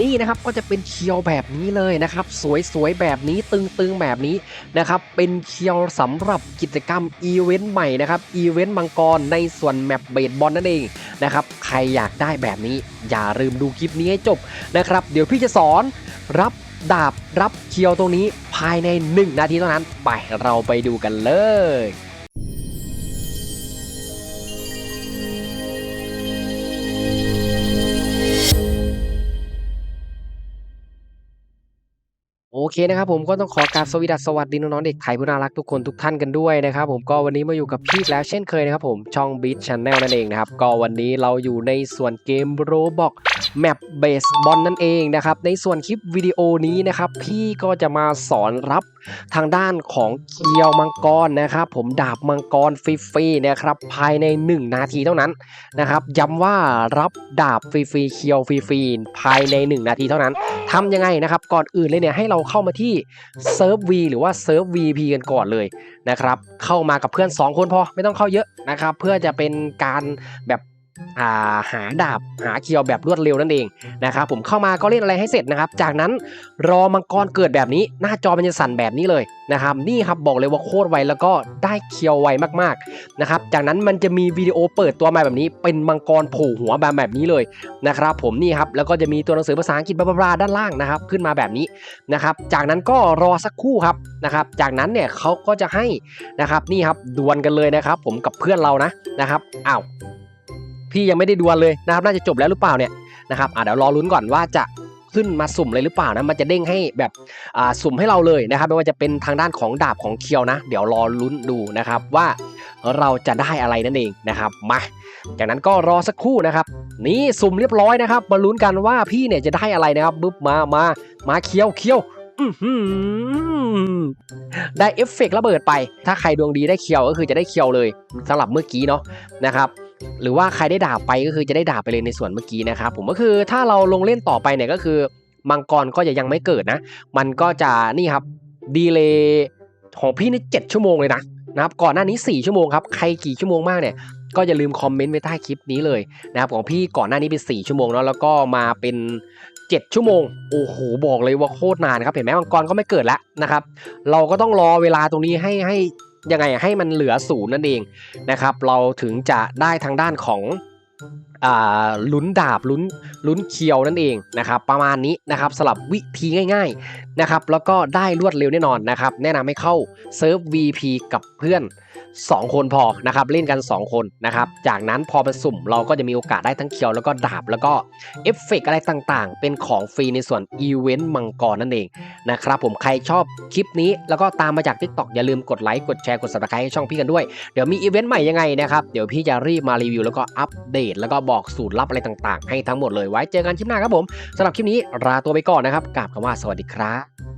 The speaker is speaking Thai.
นี่นะครับก็จะเป็นเคียวแบบนี้เลยนะครับ สวยๆแบบนี้ตึงๆแบบนี้นะครับ เป็นเคียวสำหรับกิจกรรมอีเวนต์ใหม่นะครับอีเวนต์มังกรในส่วนแมปเบสบอลนั่นเองนะครับใครอยากได้แบบนี้ อย่าลืมดูคลิปนี้ให้จบนะครับ เดี๋ยวพี่จะสอนรับดาบรับเคียวตรงนี้ภายใน 1 นาทีเท่านั้นไปเราไปดูกันเลย โอเคนะครับผมก็ต้องขอกราบสวีดัสสวัสดีน้องๆเด็กไทยผู้น่ารักทุกคนทุกท่านกันด้วยนะครับผมก็วันนี้มาอยู่กับพี่แล้วเช่นเคยนะครับผมช่อง Beat Channel นั่นเองนะครับก็วันนี้เราอยู่ในส่วนเกมโรบอกแมปเบสบอลนั่นเองนะครับในส่วนคลิปวิดีโอนี้นะครับพี่ก็จะมาสอนรับ ทางด้านของเคียวมังกรนะครับ ผมดาบมังกรฟรีๆนะครับภายใน 1 นาทีเท่านั้นนะครับย้ำว่ารับดาบฟรีๆเคียวฟรีๆภายใน 1 นาทีเท่านั้นทำยังไงนะครับ ก่อนอื่นเลยเนี่ยให้เราเข้ามาที่เซิร์ฟ V หรือว่าเซิร์ฟ VP กันก่อนเลยนะครับเข้ามากับเพื่อน 2 คนพอไม่ต้องเข้าเยอะนะครับเพื่อจะเป็นการแบบ หาดาบหาเคียวแบบรวดเร็วนั่นเองนะครับผมเข้ามาก็เล่นอะไรให้เสร็จนะครับ จากนั้นรอมังกรเกิดแบบนี้ หน้าจอมันจะสั่นแบบนี้เลยนะครับนี่ครับบอกเลยว่าโคตรไวแล้วก็ได้เคียวไวมากๆนะครับจากนั้นมันจะมีวิดีโอเปิดตัวมาแบบนี้ เป็นมังกรโผล่หัวมาแบบนี้เลยนะครับผมนี่ครับแล้วก็จะมีตัวหนังสือภาษาอังกฤษบลาบลาด้านล่างนะครับขึ้นมาแบบนี้นะครับจากนั้นก็รอสักครู่ครับนะครับจากนั้นเนี่ยเขาก็จะให้นะครับนี่ครับดวลกันเลยนะครับผมกับเพื่อนเรานะนะครับอ้าว พี่ยังไม่ได้ดวลเลยนะครับน่าจะจบแล้วหรือเปล่าเนี่ยนะครับอ่าเดี๋ยวรอลุ้นก่อนว่าจะขึ้นมาสุ่มเลยหรือเปล่านะมันจะเด้งให้แบบอ่าสุ่มให้เราเลยนะครับไม่ว่าจะเป็นทางด้านของดาบของเคียวนะ เดี๋ยวรอลุ้นดูนะครับว่าเราจะได้อะไรนั่นเองนะครับมาจากนั้นก็รอสักครู่นะครับ นี่สุ่มเรียบร้อยนะครับมาลุ้นกันว่าพี่เนี่ยจะได้อะไรนะครับบึ๊บมามามาเคี้ยวเคี้ยวได้เอฟเฟกต์ระเบิดไป ถ้าใครดวงดีได้เคียวก็คือจะได้เคียวเลยสำหรับเมื่อกี้เนาะนะครับ หรือว่าใครได้ดาบไปก็คือจะได้ดาบไปเลยในส่วนเมื่อกี้นะครับผมก็คือถ้าเราลงเล่นต่อไปเนี่ยก็คือมังกรก็จะยังไม่เกิดนะ มันก็จะนี่ครับดีเลย์ของพี่นี่เจ็ดชั่วโมงเลยนะนะครับก่อนหน้านี้ 4 ชั่วโมงครับใครกี่ชั่วโมงมากเนี่ยก็อย่าลืมคอมเมนต์ไว้ใต้คลิปนี้เลยนะครับของพี่ก่อนหน้านี้เป็น 4 ชั่วโมงเนาะแล้วก็มาเป็น 7 ชั่วโมง โอ้โหบอกเลยว่าโคตรนานครับเห็นไหมมังกรก็ไม่เกิดแล้วนะครับ เราก็ต้องรอเวลาตรงนี้ให้ให้ ยังไงให้มันเหลือศูนย์นั่นเองนะครับ เราถึงจะได้ทางด้านของลุ้นดาบลุ้นลุ้นเคียวนั่นเองนะครับ ประมาณนี้นะครับสลับวิธีง่าย ๆนะครับ แล้วก็ได้รวดเร็วแน่นอนนะครับ แนะนำให้เข้าเซิร์ฟ VP กับเพื่อน 2 คนพอนะครับเล่นกัน 2 คนนะครับจากนั้นพอเป็นสุ่มเราก็จะมีโอกาสได้ทั้งเคียวแล้วก็ดาบแล้วก็เอฟเฟกต์อะไรต่างๆ เป็นของฟรีในส่วนอีเวนต์มังกรนั่นเองนะครับผมใครชอบคลิปนี้แล้วก็ตามมาจาก TikTok อย่าลืมกดไลค์กดแชร์กด subscribe ให้ช่องพี่กันด้วย เดี๋ยวมีอีเวนต์ใหม่ยังไงนะครับเดี๋ยวพี่จะรีบมารีวิวแล้วก็อัปเดต แล้วก็บอกสูตรลับอะไรต่างๆ ให้ทั้งหมดเลยไว้เจอกันคลิปหน้าครับผมสำหรับคลิปนี้ลาตัวไปก่อนนะครับกราบคำว่าสวัสดีครับ